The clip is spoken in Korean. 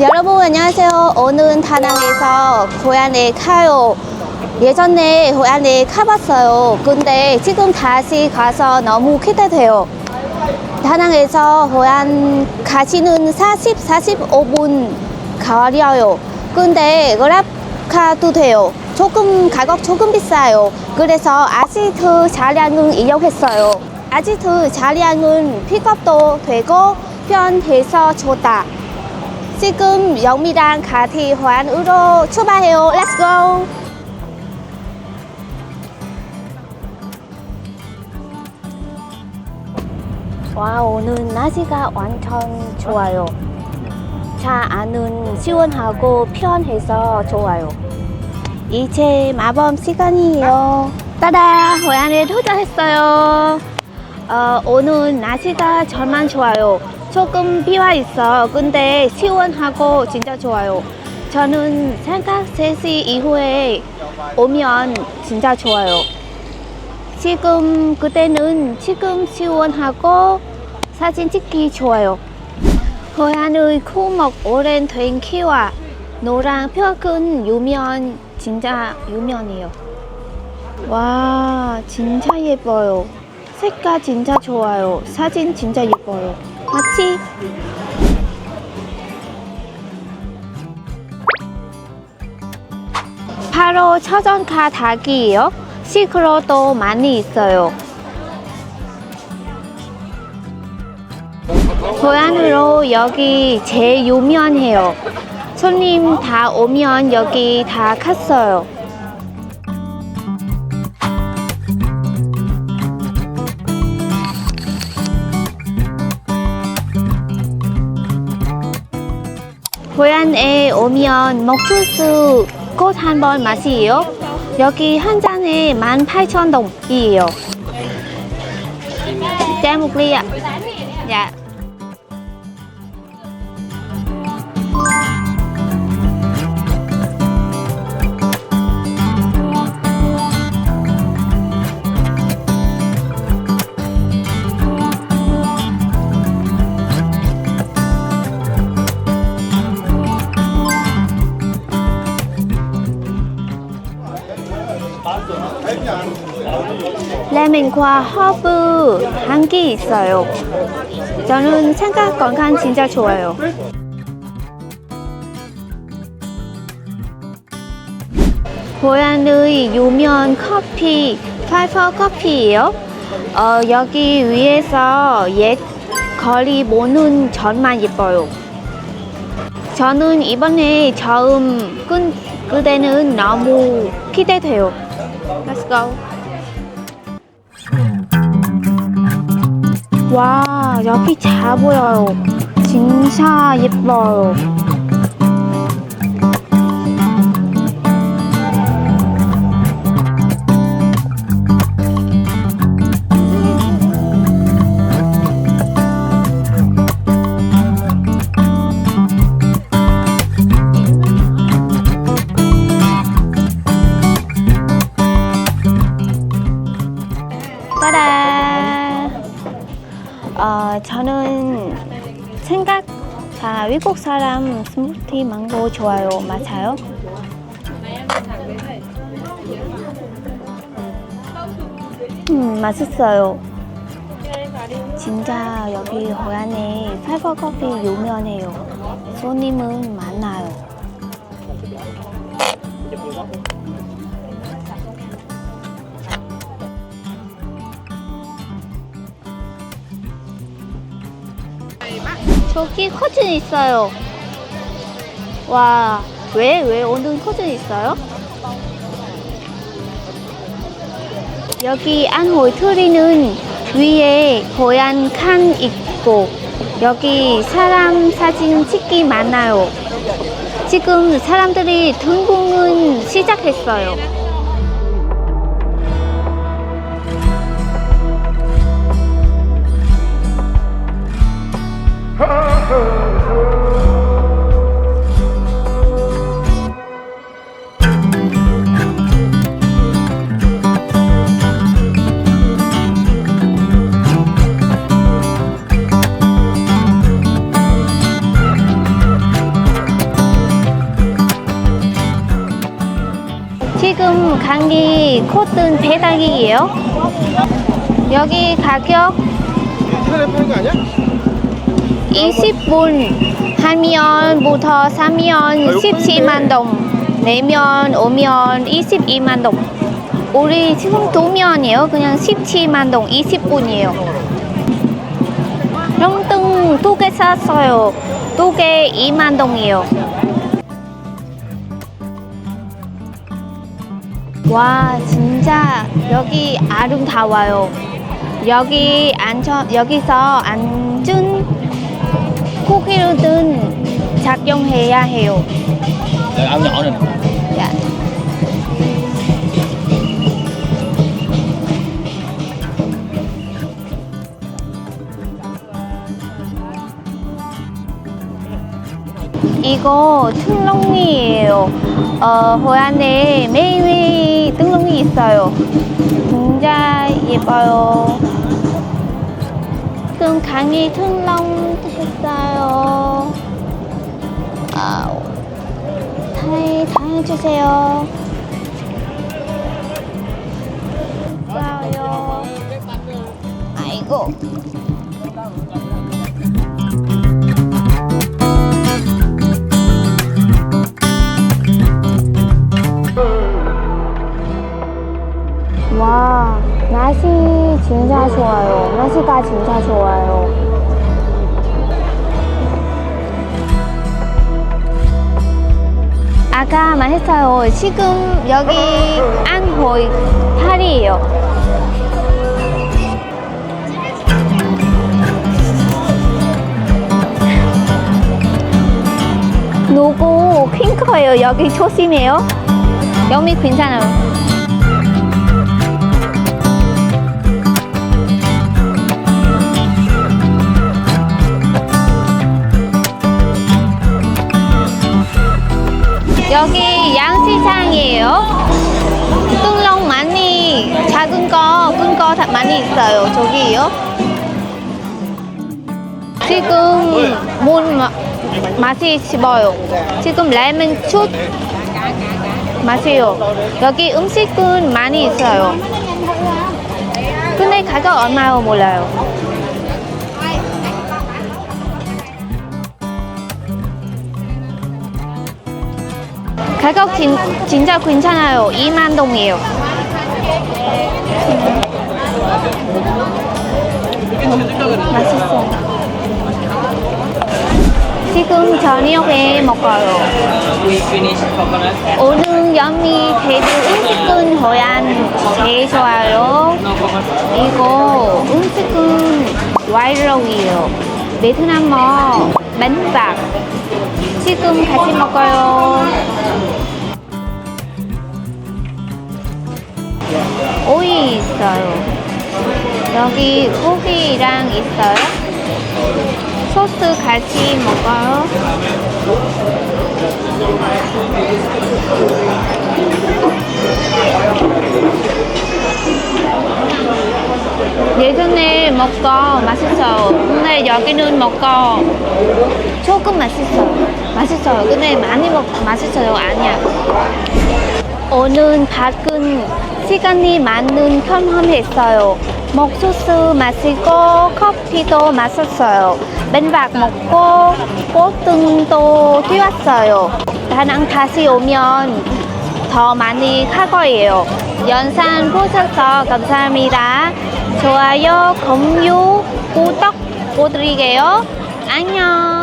여러분 안녕하세요. 오늘은 다낭에서 고향에 가요. 예전에 고향에 가봤어요. 근데 지금 다시 가서 너무 기대돼요. 다낭에서 고향 가시는 40, 45분 걸려요. 근데 그랩카도 돼요. 조금 가격 조금 비싸요. 그래서 아지트 차량을 이용했어요. 아지트 차량은 픽업도 되고 편해서 좋다. 지금 영미랑 같이 호안으로 출발해요. Let's go. 와 오늘 날씨가 완전 좋아요. 차 안은 시원하고 편해서 좋아요. 이제 마법 시간이에요. 따다 호안에 도착했어요. 어, 오늘 날씨가 정말 좋아요. 조금 비와 있어. 근데 시원하고 진짜 좋아요. 저는 생각 3시 이후에 오면 진짜 좋아요. 지금 그때는 지금 시원하고 사진 찍기 좋아요. 고향의 코목 오랜 된 키와 노랑 펴큰 유면 진짜 유면이에요. 와 진짜 예뻐요. 색깔 진짜 좋아요. 사진 진짜 예뻐요. 맞지? 바로 처전카 닭이에요. 시크로도 많이 있어요. 고향으로 여기 제일 유명해요. 손님 다 오면 여기 다 갔어요. 고향에 오면 먹주스 꼭한번 마시요. 여기 한 잔에 18,000동이에요. 짠 một ly ạ. Dạ. 레몬과 허브 향기 있어요. 저는 생각 건강 진짜 좋아요. 고향의 유명 커피 파이퍼 커피예요. 어, 여기 위에서 옛 거리 보는 전만 예뻐요. 저는 이번에 처음 끈 그대는 너무 기대돼요. Let's go. 와 여기 잘 보여요. 진짜 예뻐요 어, 저는 생각 자 외국 사람 스무디 망고 좋아요. 맞아요? 음 맛있어요. 진짜 여기 호안에 파이버 커피 유명해요. 손님은 많아요 저기 커튼 있어요. 와, 왜, 왜 오늘 커튼 있어요? 여기 안홀 트리는 위에 고얀 칸 있고, 여기 사람 사진 찍기 많아요. 지금 사람들이 등공은 시작했어요. 지금 강기 코든 배당이에요. 여기 가격. 아니야? 20분 하면 부터 사면 17만 동, 내면 오면 22만 동. 우리 지금 두 면이에요. 그냥 17만 동, 20분이에요. 형등 두개 샀어요. 두 개 2만 동이에요. 와, 진짜 여기 아름다워요. 여기 앉아, 여기서 앉은 작용해야 해요. áo nhỏ này 야. 이거 등롱이에요. 어, 호안에 매일매일 등롱이 있어요. 진짜 예뻐요. 지금 강이 등롱 했어요. 아우. 잘, 잘 해주세요. 좋아요. 아이고. 와, 날씨 진짜 좋아요. 날씨가 진짜 좋아요. 아까 말했어요. 지금 여기 안호이 파리예요. 노고 핑크예요. 여기 조심해요. 여기 괜찮아요. 여기 양시장이에요. 뚱렁 많이 작은 거, 큰거다 많이 있어요. 저기요. 지금 뭔 마, 맛이 싶어요. 지금 레몬 춥 맛이요. 여기 음식은 많이 있어요. 근데 가격 얼마요 몰라요. 가격 진, 진짜 괜찮아요. 2만 동이에요. 맛있어. 지금 저녁에 먹어요. 오늘 여미 대두 음식은 호양 제일 좋아요. 이거 음식은 와이러이에요. 베트남 뭐 맨밥. 지금 같이 먹어요. 있어요. 여기 고기랑 있어요. 소스 같이 먹어요. 예전에 먹고 맛있어요. 근데 여기는 먹고 조금 맛있어요. 맛있어요. 근데 많이 먹 맛있어요. 아니야. 오늘 밖은 시간이 많은 경험했어요. 먹소스 마시고 커피도 마셨어요. 맨밥 먹고 꽃등도 뛰었어요. 다낭 다시 오면 더 많이 갈 거예요. 영상 보셔서 감사합니다. 좋아요, 공유, 구독 부탁드릴게요. 안녕.